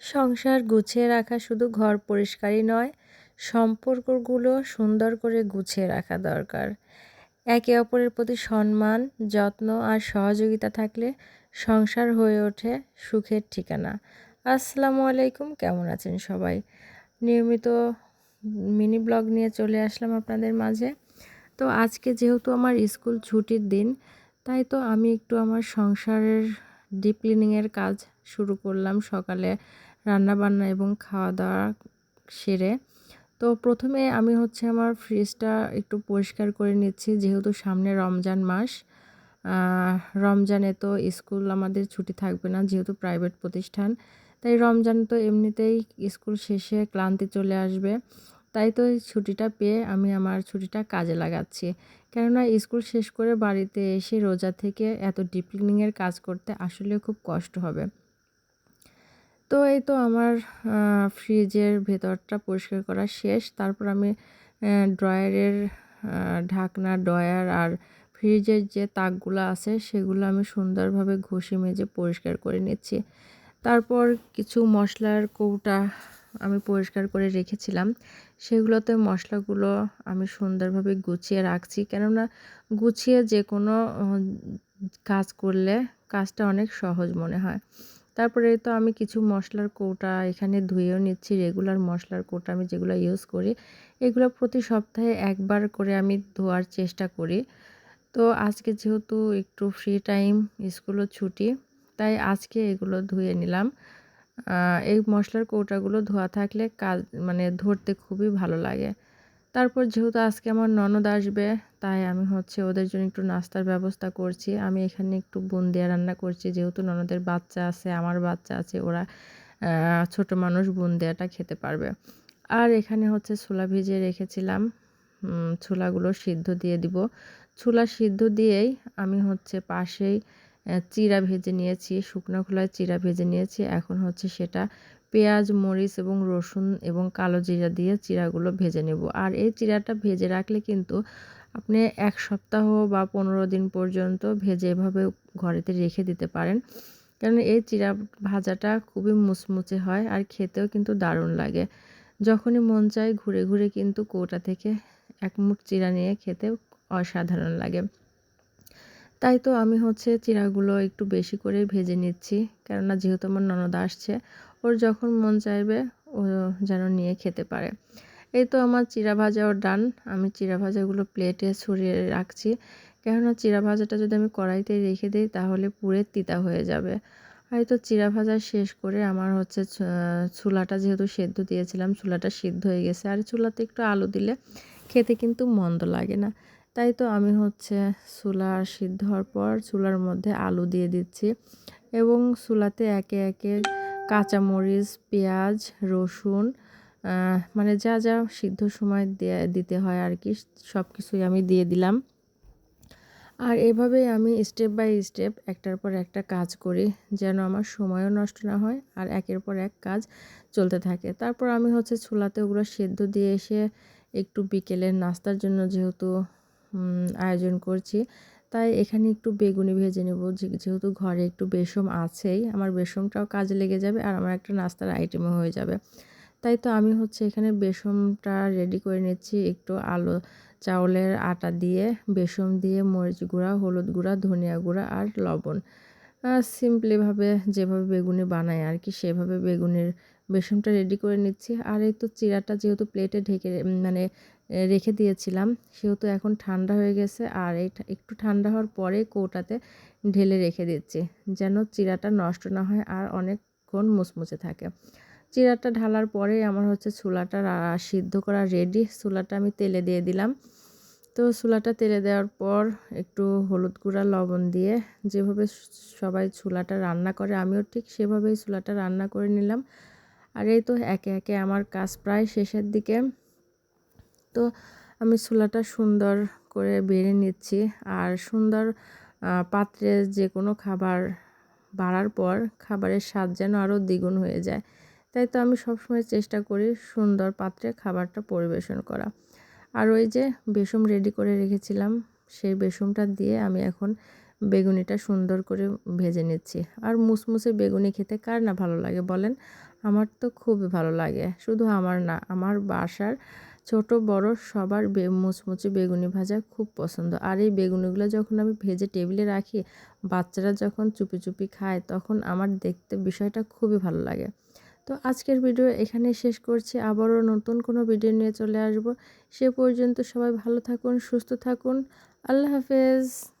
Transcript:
সংসার গুছিয়ে রাখা শুধু ঘর পরিষ্কারই নয়, সম্পর্কগুলো সুন্দর করে গুছিয়ে রাখা দরকার। একে অপরের প্রতি সম্মান, যত্ন আর সহযোগিতা থাকলে সংসার হয়ে ওঠে সুখের ঠিকানা। আসসালামু আলাইকুম, কেমন আছেন সবাই? নিয়মিত মিনি ব্লগ নিয়ে চলে আসলাম আপনাদের মাঝে। তো আজকে যেহেতু আমার স্কুল ছুটির দিন, তাই তো আমি একটু আমার সংসারের ডিপ ক্লিনিংয়ের কাজ শুরু করলাম সকালে রান্নাবান্না এবং খাওয়া দাওয়া সেরে। তো প্রথমে আমি হচ্ছে আমার ফ্রিজটা একটু পরিষ্কার করে নিচ্ছি, যেহেতু সামনে রমজান মাস। রমজানে তো স্কুল আমাদের ছুটি থাকবে না, যেহেতু প্রাইভেট প্রতিষ্ঠান। তাই রমজান তো এমনিতেই স্কুল শেষে ক্লান্তি চলে আসবে। তাই তো এই ছুটিটা পেয়ে আমি আমার ছুটিটা কাজে লাগাচ্ছি। কেননা স্কুল শেষ করে বাড়িতে এসে রোজা থেকে এত ডিপ ক্লিনিংয়ের কাজ করতে আসলে খুব কষ্ট হবে। তো এই তো আমার ফ্রিজের ভেতরটা পরিষ্কার করা শেষ। তারপর আমি ড্রয়ারের ঢাকনা ড্রয়ার আর ফ্রিজের যে তাকগুলো আছে, সেগুলো আমি সুন্দরভাবে ঘষে মেজে পরিষ্কার করে নিচ্ছি। তারপর কিছু মশলার কৌটা আমি পরিষ্কার করে রেখেছিলাম। সেগুলোতে মশলাগুলো আমি সুন্দরভাবে গুছিয়ে রাখছি। কেননা গুছিয়ে যে কোনো কাজ করলে কাজটা অনেক সহজ মনে হয়। তারপরে তো আমি কিছু মশলার কৌটা এখানে ধুয়েও নিচ্ছি রেগুলার মশলার কৌটা আমি যেগুলো ইউজ করি, এগুলো প্রতি সপ্তাহে একবার করে আমি ধোয়ার চেষ্টা করি। তো আজকে যেহেতু একটু ফ্রি টাইম স্কুলও ছুটি, তাই আজকে এগুলো ধুয়ে নিলাম। এই মশলার কৌটাগুলো ধোয়া থাকলে কাজ মানে ধরতে খুবই ভালো লাগে। তারপর যেহেতু আজকে আমার ননদ আসবে, তাই আমি হচ্ছে ওদের জন্য একটু নাস্তার ব্যবস্থা করছি। আমি এখানে একটু বুন্দিয়া রান্না করছি, যেহেতু ননদের বাচ্চা আছে, আমার বাচ্চা আছে, ওরা ছোট মানুষ বুন্দিয়াটা খেতে পারবে। আর এখানে হচ্ছে ছোলা ভিজিয়ে রেখেছিলাম। ছোলাগুলো সিদ্ধ দিয়ে দিব। ছোলা সিদ্ধ দিয়েই আমি হচ্ছে পাশেই চিরা ভেজে নিয়েছি, শুকনো খোলায় চিরা ভেজে নিয়েছি। এখন হচ্ছে সেটা পেঁয়াজ, মরিচ এবং রসুন এবং কালো জিরা দিয়ে চিরাগুলো ভেজে নেব। আর এই চিরাটা ভেজে রাখলে কিন্তু আপনি এক সপ্তাহ বা পনেরো দিন পর্যন্ত ভেজে এভাবে ঘরেতে রেখে দিতে পারেন। কারণ এই চিরা ভাজাটা খুবই মুচমুচে হয় আর খেতেও কিন্তু দারুণ লাগে। যখনই মন চায় ঘুরে ঘুরে কিন্তু কৌটা থেকে এক মুঠ চিরা নিয়ে খেতে অসাধারণ লাগে। তাই তো আমি হচ্ছে চিরাগুলো একটু বেশি করে ভেজে নিচ্ছি। কেননা যেহেতু আমার ননদ আসছে, ওর যখন মন চাইবে, ও যেন নিয়ে খেতে পারে। এই তো আমার চিরা ভাজাও ডান। আমি চিরা ভাজাগুলো প্লেটে ছড়িয়ে রাখছি। কেননা চিরা ভাজাটা যদি আমি কড়াইতে রেখে দিই, তাহলে পুরে তিতা হয়ে যাবে। আর তো চিরা ভাজা শেষ করে আমার হচ্ছে চুলাটা যেহেতু সেদ্ধ দিয়েছিলাম, চুলাটা সিদ্ধ হয়ে গেছে। আর চুলাতে একটু আলু দিলে খেতে কিন্তু মন্দ লাগে না। তাই তো আমি হচ্ছে চুলা সিদ্ধ হওয়ার পর চুলার মধ্যে আলু দিয়ে দিচ্ছি এবং চুলাতে একে একে কাঁচামরিচ, পেঁয়াজ, রসুন মানে যা যা সিদ্ধ সময় দিতে হয় আর কি, সব কিছুই আমি দিয়ে দিলাম। আর এভাবে আমি স্টেপ বাই স্টেপ একটার পর একটা কাজ করি যেন আমার সময়ও নষ্ট না হয় আর একের পর এক কাজ চলতে থাকে। তারপর আমি হচ্ছে ছোলাতে ওগুলো সেদ্ধ দিয়ে এসে একটু বিকেলের নাস্তার জন্য যেহেতু আয়োজন করছি। তাই এখানে একটু বেগুনি ভেজে নেব। যেহেতু ঘরে একটু বেসম আছেই, আমার বেসমটাও কাজে লেগে যাবে আর আমার একটা নাস্তার আইটেমও হয়ে যাবে। তাই তো আমি হচ্ছে এখানে বেসমটা রেডি করে নিচ্ছি। একটু আলো চাউলের আটা দিয়ে, বেসম দিয়ে, মরিচ গুঁড়া, হলুদ গুঁড়া, ধনিয়া গুঁড়া আর লবণ। সিম্পলিভাবে যেভাবে বেগুনি বানায় আর কি, সেভাবে বেগুনের বেসনটা রেডি করে নিচ্ছি। আর এই তো চিরাটা যেহেতু প্লেটে ঢেকে মানে রেখে দিয়েছিলাম, সেহেতু এখন ঠান্ডা হয়ে গেছে। আর এই একটু ঠান্ডা হওয়ার পরে কৌটাতে ঢেলে রেখে দিচ্ছি, যেন চিরাটা নষ্ট না হয় আর অনেকক্ষণ মুচমুচে থাকে। চিরাটা ঢালার পরে আমার হচ্ছে চুলাটা সিদ্ধ করা রেডি চুলাটা আমি তেলে দিয়ে দিলাম। তো চুলাটা তেলে দেওয়ার পর একটু হলুদ গুঁড়া, লবণ দিয়ে যেভাবে সবাই চুলাটা রান্না করে, আমিও ঠিক সেভাবেই চুলাটা রান্না করে নিলাম। আর এই তো একে একে আমার কাজ প্রায় শেষের দিকে। তো আমি চুলাটা সুন্দর করে বেড়ে নিচ্ছি। আর সুন্দর পাত্রে যে কোনো খাবার বাড়ার পর খাবারের স্বাদ যেন আরও দ্বিগুণ হয়ে যায়। তাই তো আমি সবসময় চেষ্টা করি সুন্দর পাত্রে খাবারটা পরিবেশন করা। আর ওই যে বেসম রেডি করে রেখেছিলাম, সেই বেসমটা দিয়ে আমি এখন বেগুনিটা সুন্দর করে ভেজে নিচ্ছি। আর মুসমুসে বেগুনি খেতে কার না ভালো লাগে বলেন? আমার তো খুবই ভালো লাগে। শুধু আমার না, আমার বাসার ছোট বড় সবার বে, মুচমুচে বেগুনি ভাজা খুব পছন্দ। আর এই বেগুনিগুলো যখন আমি ভেজে টেবিলে রাখি, বাচ্চারা যখন চুপি চুপি খায়, তখন আমার দেখতে বিষয়টা খুবই ভালো লাগে। তো আজকের ভিডিও এখানে শেষ করছি। আবারও নতুন কোনো ভিডিও নিয়ে চলে আসব। সে পর্যন্ত সবাই ভালো থাকুন, সুস্থ থাকুন। আল্লাহ হাফেজ।